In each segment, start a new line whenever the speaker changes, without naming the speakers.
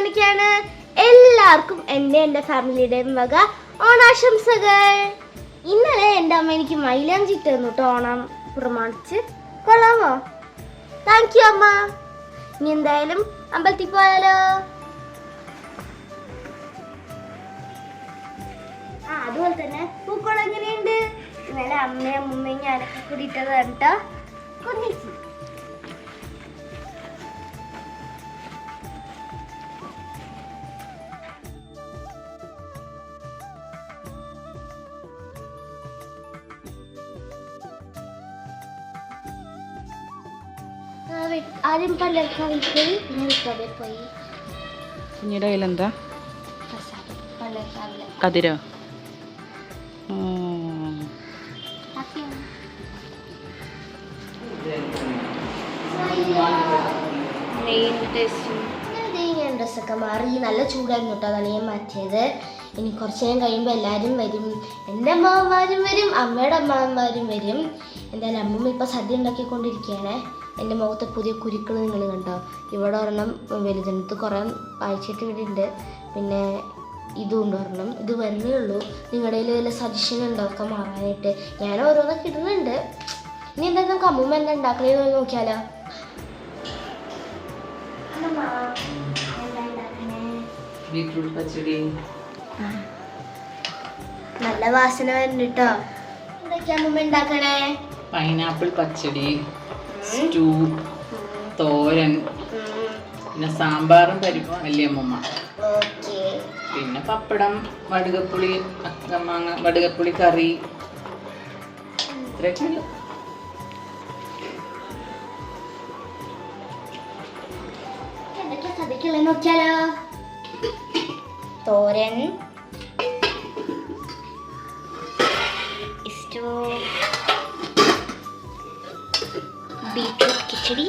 അവസാനിക്കാണ് എല്ലാവർക്കും എന്റെ എന്റെ ഫാമിലിയുടെയും വക ഓണാശംസകൾ. ഇന്നലെ എന്റെ അമ്മ എനിക്ക് മൈലാഞ്ചി തന്നു കേട്ടോ ഓണം പ്രമാണിച്ച്. കൊള്ളാമോ? താങ്ക് യു അമ്മ. ഇനി എന്തായാലും അമ്പലത്തിൽ പോയാലോ? ആ അതുപോലെ തന്നെ പൂക്കോളം എങ്ങനെയുണ്ട്? ഇന്നലെ അമ്മയും അമ്മയും ഞാനൊക്കെ കൂടി ഇട്ടത് കേട്ടോ കുന്നിച്ചു. ആദ്യം പള്ളർക്കാവിൽ പോയി.
കുഞ്ഞിയുടെ കയ്യിലെന്താ
പള്ളർക്കാവിൽ
കതിരോ?
ഡ്രസ്സൊക്കെ മാറി. നല്ല ചൂടായിരുന്നു കേട്ടോ അതാണ് ഞാൻ മാറ്റിയത്. ഇനി കുറച്ച് നേരം കഴിയുമ്പോൾ എല്ലാവരും വരും. എന്റെ അമ്മമാരും വരും. അമ്മയുടെ അമ്മമാരും വരും. എന്തായാലും അമ്മമ്മ ഇപ്പോൾ സദ്യ ഉണ്ടാക്കിക്കൊണ്ടിരിക്കുകയാണ്. എന്റെ മുഖത്തെ പുതിയ കുരുക്കൾ നിങ്ങൾ കണ്ടോ? ഇവിടെ ഒരെണ്ണം വലുതെടുത്ത് കുറേ ആഴ്ചയായിട്ട് ഇവിടെ ഉണ്ട്. പിന്നെ ഇതും ഉണ്ട് ഇത് വരുന്നേ ഉള്ളൂ. നിങ്ങളുടെ കയ്യിൽ വല്ല സജഷൻ ഉണ്ടോ? ഒക്കെ മാറാനായിട്ട്. ഞാൻ ഓരോന്നൊക്കെ ഇടുന്നുണ്ട്. ഇനി എന്താ നമുക്ക് അമ്മൂമ്മ എന്താ ഉണ്ടാക്കണേന്ന് നോക്കിയാലോ?
ബീറ്റ്റൂട്ട് പച്ചടി.
നല്ല വാസന വരുന്നുണ്ട് കേട്ടോ എന്തൊക്കെയാ അമ്മൂമ്മ ഉണ്ടാക്കണേ?
പൈനാപ്പിൾ പച്ചടി. സ്റ്റൂ തോരൻ പിന്നെ സാമ്പാറും പരിപ്പും
വല്യമ്മ
പിന്നെ പപ്പടം വടുകപ്പുളി അക്കമാങ്ങ വടുകപ്പുളി കറി. ഇത്രയൊക്കെ ഉള്ളു.
നോക്കിയാലോ? Thoran. Stew. ബീട്രൂട്ട് കിച്ചടി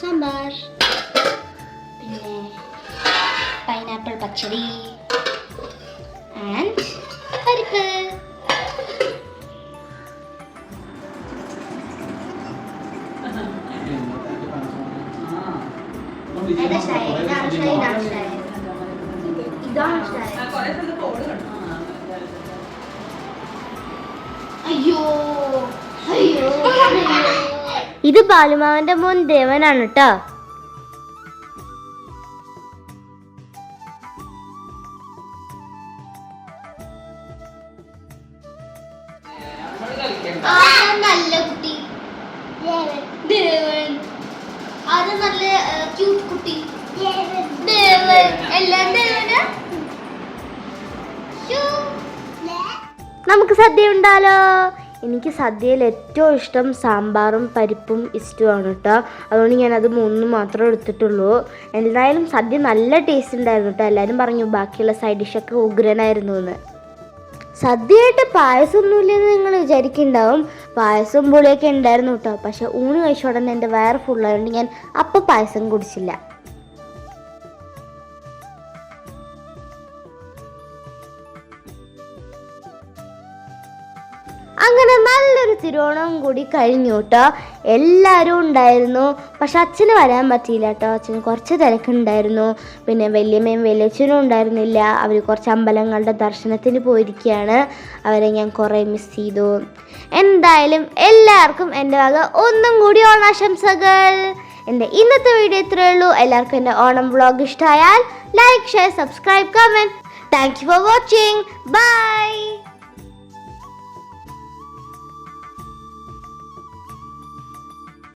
സാമ്പാർ പിന്നെ പൈനാപ്പിൾ പച്ചടി ആൻഡ് പരിപ്പ് ഏതാ ഇഷ്ടായെ? ഇതാണ് ഇഷ്ടായെ? ഇതാണ് ഇഷ്ടായെ? ഇതാണ് ഇത് ബാലുമാവന്റെ മോൻ ദേവനാണ് കേട്ടോ നല്ല കുട്ടി. ദേവൻ. അത് നല്ല ക്യൂട്ട് കുട്ടി. ദേവൻ. നമുക്ക് സദ്യ ഉണ്ടാലോ എനിക്ക് സദ്യയിൽ ഏറ്റവും ഇഷ്ടം സാമ്പാറും പരിപ്പും ഇഷ്ടമാണ് കേട്ടോ. അതുകൊണ്ട് ഞാൻ അത് മൂന്നും മാത്രമേ എടുത്തിട്ടുള്ളൂ. എന്തായാലും സദ്യ നല്ല ടേസ്റ്റ് ഉണ്ടായിരുന്നു കേട്ടോ. എല്ലാവരും പറഞ്ഞു ബാക്കിയുള്ള സൈഡ് ഡിഷൊക്കെ ഉഗ്രനായിരുന്നു എന്ന്. സദ്യയായിട്ട് പായസം ഒന്നുമില്ലെന്ന് നിങ്ങൾ വിചാരിക്കുന്നുണ്ടാവും. പായസം പുളിയൊക്കെ ഉണ്ടായിരുന്നു കേട്ടോ. പക്ഷേ ഊണ് കഴിച്ച ഉടനെ എന്റെ വയറ് ഫുള്ളായതുകൊണ്ട് ഞാൻ അപ്പം പായസം കുടിച്ചില്ല. തിരുവോണവും കൂടി കഴിഞ്ഞു കേട്ടോ എല്ലാവരും ഉണ്ടായിരുന്നു. പക്ഷെ അച്ഛന് വരാൻ പറ്റിയില്ല കേട്ടോ അച്ഛന് കുറച്ച് തിരക്കുണ്ടായിരുന്നു. പിന്നെ വലിയമ്മയും വലിയച്ഛനും ഉണ്ടായിരുന്നില്ല. അവർ കുറച്ച് അമ്പലങ്ങളുടെ ദർശനത്തിന് പോയിരിക്കുകയാണ്. അവരെ ഞാൻ കുറേ മിസ് ചെയ്തു. എന്തായാലും എല്ലാവർക്കും എന്റെ വക ഒന്നും കൂടി ഓണാശംസകൾ. എന്റെ ഇന്നത്തെ വീഡിയോ ഇത്രയേ ഉള്ളൂ. എല്ലാവർക്കും എന്റെ ഓണം വ്ളോഗ് ഇഷ്ടമായാൽ like share subscribe comment thank you for watching bye